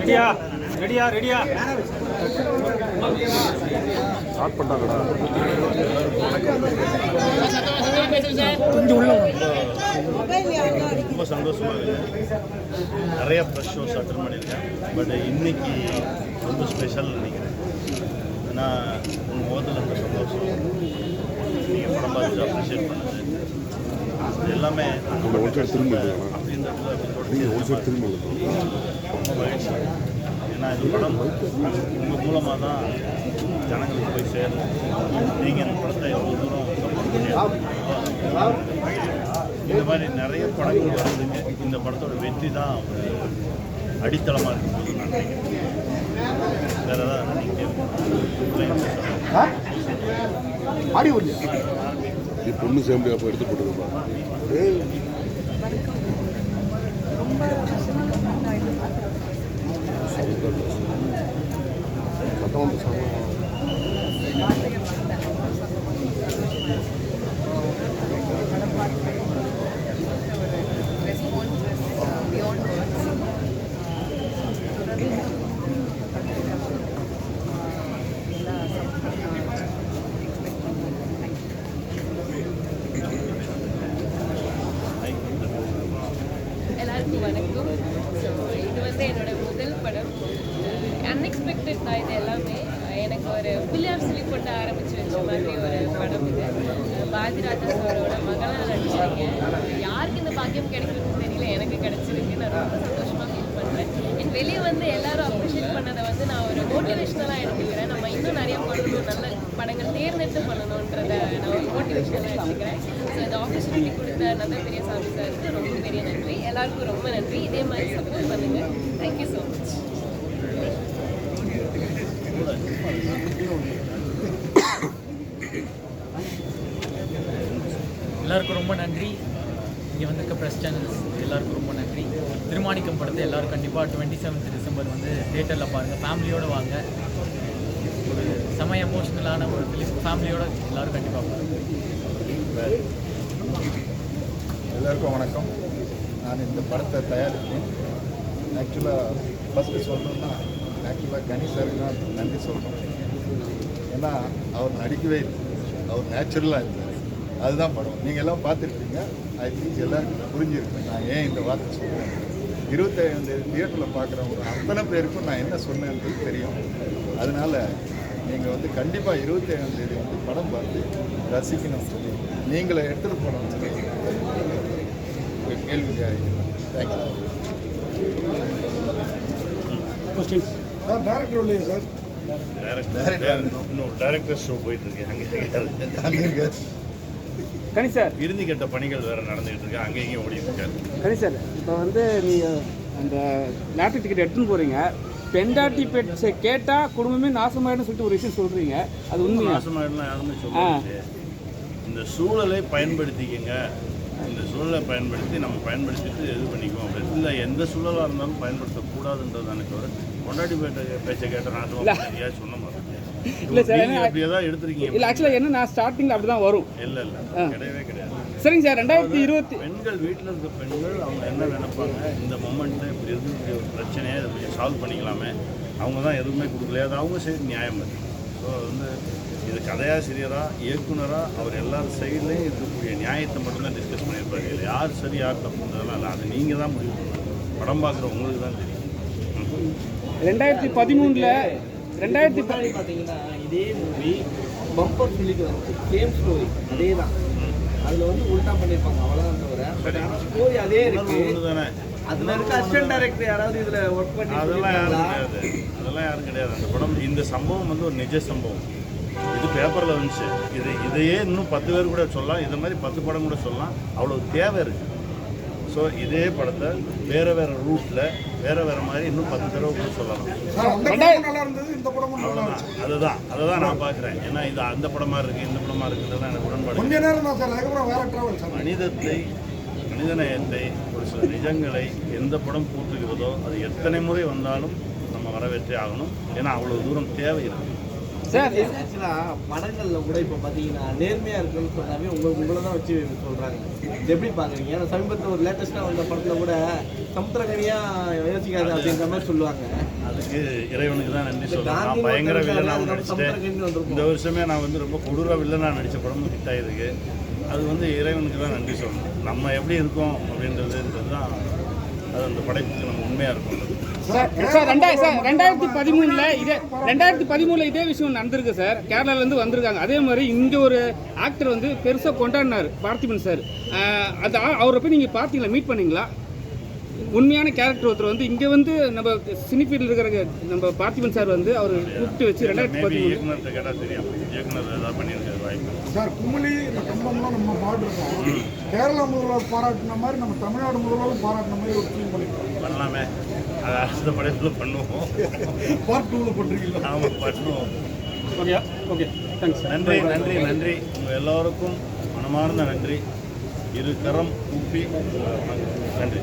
ரெடியா? ரெடியா ரெடியா? ஸ்டார்ட் பண்ணாங்கடா ரொம்ப சந்தோஷமாக இருக்கு. நிறைய ப்ரெஷ் ஷோஸ் அட்டன் பண்ணியிருக்கேன். பட் இன்னைக்கு ரொம்ப ஸ்பெஷல் நினைக்கிறேன். ஏன்னா உங்கள் முகத்தில் அந்த சந்தோஷம் நீங்கள் படம் பார்த்து அப்ரிஷியேட் பண்ணது எல்லாமே? அப்படின்றதுல ரொம்ப ஏன்னா இந்த படம். உங்கள் மூலமாக தான் ஜனங்களுக்கு போய் சேரும். நீங்கள் இந்த படத்தை எவ்வளோ தூரம் சப்போர்ட் பண்ணி இந்த மாதிரி நிறைய படங்கள் வர்றதுக்கு இந்த படத்தோட வெற்றி தான் ஒரு அடித்தளமாக இருக்கும்போது நான் நினைக்கிறேன் வேறு ஏதாவது நீங்கள் நீ பொண்ணு சேம்பி அப்போ எடுத்து போட்டுருப்பா சத்தம் வந்து சத்தம் எல்லாருக்கும் வணக்கம் ஸோ இது வந்து என்னோட முதல் படம் அன்எக்ஸ்பெக்டட் தான் இது எல்லாமே எனக்கு ஒரு பிள்ளையார் சொல்லி கொண்டு ஆரம்பிச்சு வச்ச மாதிரி ஒரு படம் இது. பாரதிராஜா சாரோட மகனாக நடிச்சிருக்கேன். யாருக்கு இந்த பாக்கியம் கிடைக்கும்னு தெரியல எனக்கு கிடைச்சிருக்கு. நான் ரொம்ப சந்தோஷமாக ஃபீல் பண்ணுறேன் என் வெளியே வந்து எல்லாரும் அப்ரிஷியேட் பண்ணதை வந்து நான் ஒரு மோட்டிவேஷனலாக எடுத்துக்கிறேன். நம்ம இன்னும் நிறைய பண்ணணும் நல்ல படங்கள் தேர்ந்தெடுத்து பண்ணணுன்றத நான் ஒரு மோட்டிவேஷனலாக எடுத்துக்கிறேன். ஸோ இந்த ஆப்பர்ச்சுனிட்டி கொடுத்த நல்ல பெரிய சாமி சாருக்கு ரொம்ப பெரிய நன்றி. எல்லாருக்கும் ரொம்ப நன்றி. இதே மாதிரி சப்போர்ட் பண்ணுங்கள் தேங்க்யூ ஸோ மச் எல்லாருக்கும் ரொம்ப நன்றி. இங்கே வந்திருக்க ப்ரெஸ் சேனல்ஸ் எல்லாருக்கும் ரொம்ப நன்றி. திருமாணிக்கம் படத்தை எல்லாரும் கண்டிப்பாக டுவெண்ட்டி செவன்த் டிசம்பர் வந்து தேட்டரில் பாருங்கள் ஃபேமிலியோடு வாங்க. ஒரு செம எமோஷ்னலான ஒரு ஃபிலிம் ஃபேமிலியோடு எல்லோரும் கண்டிப்பாக பாருங்கள் எல்லாருக்கும் வணக்கம். நான் இந்த படத்தை தயாரித்தேன். ஆக்சுவலாக ஃபஸ்ட்டு சொல்லணும்னா ஆக்சுவலாக கணி சாருக்கு தான் நன்றி சொல்லணும். ஏன்னா அவர் நடிக்கவே இல்லை. அவர் நேச்சுரலாக இருந்தார். அதுதான் படம். நீங்கள் எல்லாம் பார்த்துருப்பீங்க. ஐ திங்க் எல்லாருக்கும் புரிஞ்சிருக்கு நான் ஏன் இந்த வார்த்தை சொல்கிறேன் இருபத்தையாம் தேதி தியேட்டரில் பார்க்குறவங்க அத்தனை பேருக்கும் நான் என்ன சொன்னேன்றது தெரியும். அதனால் நீங்கள் வந்து கண்டிப்பாக இருபத்தேழாந்தேதி வந்து படம் பார்த்து ரசிக்கணும்னு சொல்லி நீங்களை எடுத்துகிட்டு போகணும்னு சொல்லி ஒரு கேள்வி தேங்க்யூ டேரக்டர் இன்னும் டேரக்டர் ஷோ போயிட்டு இருக்கேன் அங்கே அங்கே இருக்காது கனி சார். இறுதி கட்ட பணிகள் வேறு நடந்துகிட்டு இருக்கு அங்கே இங்கேயும் ஓடிட்டு இருக்காரு கனி சார் இப்போ வந்து நீங்கள் அந்த லாட்டரி டிக்கெட் எடுத்துன்னு போகிறீங்க பெண்டாட்டி பெட்ஸை கேட்டால் குடும்பமே நாசமாயிடும் சொல்லிட்டு ஒரு விஷயம் சொல்கிறீங்க அது உண்மையா? நாசமாயிடலாம் யாருமே சொல்லுவாங்க இந்த சூழலை பயன்படுத்திக்கங்க. இந்த சூழலை பயன்படுத்தி நம்ம பயன்படுத்திட்டு இது பண்ணிக்குவோம். அப்படி இல்லை எந்த சூழலாக இருந்தாலும் பயன்படுத்தக்கூடாதுன்றது எனக்கு ஒரு கொண்டாடி பேச்சை கேட்ட நாசமாக ஏன் சொன்ன மாதிரி. இல்லை சார், அப்படியே தான் எடுத்திருக்கீங்க. இல்லை ஆக்சுவலாக என்ன நான் ஸ்டார்டிங்கில் அப்படி தான் வரும். இல்லை இல்லை கிடையவே கிடையாது. சரிங்க சார் ரெண்டாயிரத்தி இருபத்தி பெண்கள் வீட்டில் இருக்க பெண்கள் அவங்க என்ன நினைப்பாங்க? இந்த மொமெண்ட்டில் இப்படி இருக்கக்கூடிய ஒரு பிரச்சனையை இதை சால்வ் பண்ணிக்கலாமே. அவங்க தான் எதுவுமே கொடுக்கலையா. அது அவங்க சைடு நியாயம் இருக்கு ஸோ வந்து இது கதையாசிரியராக இயக்குனராக அவர் எல்லார் சைட்லேயும் இருக்கக்கூடிய நியாயத்தை மட்டும்தான் டிஸ்கஸ் பண்ணியிருப்பாரு. இதில் யார் சரி யார் தப்புன்றதெல்லாம் இல்லை. அது நீங்கள் தான் முடிவு பண்ணணும். படம் பார்க்குற உங்களுக்கு தான் தெரியும். ரெண்டாயிரத்தி பதிமூணில் ரெண்டாயிரத்தி பார்த்தீங்கன்னா இதே மூவி பம்பர் சொல்லிட்டு வந்துச்சு. சேம் ஸ்டோரி அதே தான் அதில் வந்து உல்டா பண்ணியிருப்பாங்க அவ்வளோதான் தவிர ஸ்டோரி அதே இருக்கு. அதில் இருக்க அசிஸ்டன்ட் டைரக்டர் யாராவது இதில் ஒர்க் பண்ணி அதெல்லாம் யாரும்? கிடையாது. அதெல்லாம் யாரும் கிடையாது. அந்த படம் இந்த சம்பவம் வந்து ஒரு நிஜ சம்பவம். இது பேப்பரில் வந்துச்சு. இது இதையே இன்னும் பத்து பேர் கூட சொல்லலாம். இந்த மாதிரி பத்து படம் கூட சொல்லலாம். அவ்வளோ தேவை இருக்குது ஸோ இதே படத்தை வேறு வேறு ரூட்டில் வேறு வேறு மாதிரி இன்னும் பத்து தடவை கூட சொல்லலாம். அதுதான் அதை தான் நான் பார்க்குறேன். ஏன்னா இது அந்த படமாக இருக்குது இந்த படமாக இருக்குன்றதுலாம் எனக்கு உடன்பாடு. மனிதத்தை மனிதநேயத்தை ஒரு சில நிஜங்களை எந்த படம் பூத்துகிறதோ அது எத்தனை முறை வந்தாலும் நம்ம வரவேற்றே ஆகணும். ஏன்னா அவ்வளோ தூரம் தேவை இருக்குது சார். ஆக்சுவலா படங்கள்ல கூட இப்போ பாத்தீங்கன்னா நேர்மையா இருக்குன்னு சொன்னாவே உங்க உங்களை தான் வச்சு சொல்றாங்க. இது எப்படி பாக்குறீங்க? ஏன்னா சமீபத்தில் ஒரு லேட்டஸ்டா வந்த படத்துல கூட சமுத்திரகனியா யோசிக்காது அப்படின்ற மாதிரி சொல்லுவாங்க. அதுக்கு இறைவனுக்கு தான் நன்றி சொல்றேன் நான் பயங்கர வில்லனாகவும் நடிச்சிட்டேன். இந்த வருஷமே நான் வந்து ரொம்ப கொடூர வில்லனாக நடித்த படமும் ஹிட் ஆகிருக்கு அது வந்து இறைவனுக்கு தான் நன்றி சொல்லணும். நம்ம எப்படி இருக்கோம் அப்படின்றதுன்றது தான் அது அந்த படைப்புக்கு நம்ம உண்மையாக இருக்கும் சார் ரெண்டாயிரம் சார் ரெண்டாயிரத்தி பதிமூணில் இதே ரெண்டாயிரத்தி பதிமூணில் இதே விஷயம் நடந்திருக்கு சார். கேரளாலேருந்து வந்திருக்காங்க. அதே மாதிரி இங்கே ஒரு ஆக்டர் வந்து பெருசாக கொண்டாடினார் பார்த்திபன் சார். அது அவரை போய் நீங்கள் பார்த்தீங்களா? மீட் பண்ணீங்களா? உண்மையான கேரக்டர் ஒருத்தர் வந்து இங்க வந்து நம்ம சினி ஃபீல்டில் இருக்கிற நம்ம பார்த்திபன் சார் வந்து அவர் கூப்பிட்டு வச்சு ரெண்டாயிரத்தி பதிமூணு. கேட்டால் தெரியும். இயக்குனர் ஏதாவது பண்ணியிருக்காரு வாய்ப்பு சார் குமிழி இந்த கம்பம்லாம் நம்ம பாடிருக்கோம். கேரளா முதல்வர் பாராட்டின மாதிரி நம்ம தமிழ்நாடு முதல்வரும் பாராட்டின மாதிரி ஒரு ஃபீல் பண்ணிருக்கோம் பண்ணலாமே. அது அடுத்த படைப்பில் பண்ணுவோம். பார்ட் டூவில் பண்ணுறீங்களா ஆமாம் பண்ணுவோம் ஓகே ஓகே தேங்க்ஸ் நன்றி நன்றி நன்றி. உங்கள் எல்லோருக்கும் மனமார்ந்த நன்றி. இரு கரம் கூப்பி நன்றி.